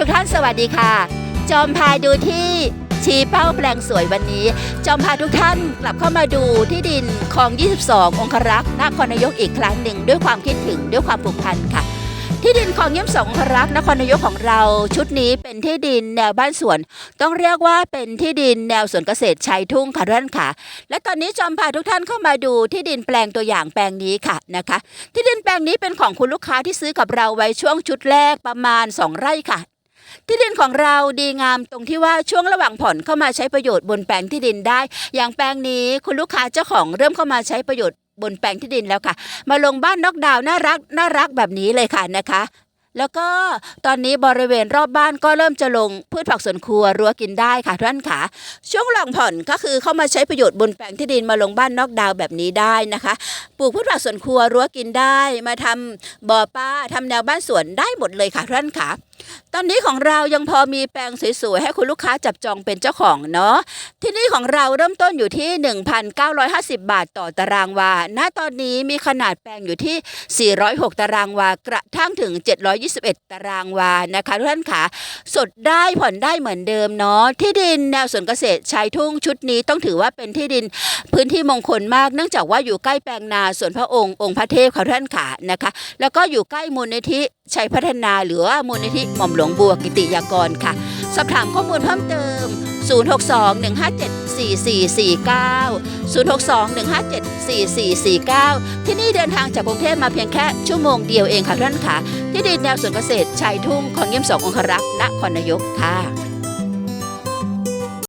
ทุกท่านสวัสดีค่ะ จอมพาดูที่ชี้เป้าแปลงสวยวันนี้ จอมพาทุกท่านกลับเข้ามาดูที่ดินคลอง 22 องครักษ์นครนายกอีกครั้งหนึ่งด้วยความคิดถึงด้วยความผูกพันค่ะ ที่ดินคลองยี่สององครักษ์นครนายกของเราชุดนี้เป็นที่ดินแนวบ้านสวน ต้องเรียกว่าเป็นที่ดินแนวสวนเกษตรชายทุ่งค่ะท่านค่ะ และตอนนี้จอมพาทุกท่านเข้ามาดูที่ดินแปลงตัวอย่างแปลงนี้ค่ะนะคะ ที่ดินแปลงนี้เป็นของคุณลูกค้าที่ซื้อกับเราไว้ช่วงชุดแรกประมาณ 2 ไร่ค่ะ ที่ดินของเราดีงามตรงที่ว่าช่วงระหว่างผ่อนเข้ามาใช้ประโยชน์บนแปลงที่ดินได้ อย่างแปลงนี้คุณลูกค้าเจ้าของเริ่มเข้ามาใช้ประโยชน์บนแปลงที่ดินแล้วค่ะ มาลงบ้านนอกดาวน่ารักน่ารักแบบนี้เลยค่ะนะคะ แล้วก็ตอนนี้บริเวณรอบบ้านก็เริ่มจะลงพืชผักสวนครัวรั้วกินได้ค่ะท่านค่ะ ช่วงหลังผ่อนก็คือเข้ามาใช้ประโยชน์บนแปลงที่ดินมาลงบ้านนอกดาวแบบนี้ได้นะคะ ปลูกพืชผักสวนครัวรั้วกินได้ มาทำบ่อปลาทำแนวบ้านสวนได้หมดเลยค่ะท่านค่ะ ตอนนี้ของเรายังพอมีแปลงสวยๆ ให้คุณลูกค้าจับจองเป็นเจ้าของเนาะที่นี่ของเราเริ่มต้นอยู่ที่ 1,950 บาทต่อตารางวา ณ ตอนนี้มีขนาดแปลงอยู่ที่ 406 ตารางวา กระทั่งถึง 721 ตารางวานะคะทุกท่านค่ะสดได้ผ่อนได้เหมือนเดิมเนาะที่ดินแนวสวนเกษตรชายทุ่งชุดนี้ต้องถือว่าเป็นที่ดินพื้นที่มงคลมากเนื่องจากว่าอยู่ใกล้แปลงนาสวนพระองค์องค์พระเทพค่ะท่านค่ะนะคะ แล้วก็อยู่ใกล้มูลนิธิชัยพัฒนาหรือว่ามูลนิธิหม่อมหลวงบัวกิติยากรค่ะ สอบถามข้อมูลเพิ่มเติม 062 157 4449 062 157 4449 ที่นี่เดินทางจากกรุงเทพมาเพียงแค่ชั่วโมงเดียวเองค่ะท่านค่ะ ที่ดินแนวสวนเกษตรชายทุ่งของเยี่ยมสององครักษ์นครนายกค่ะ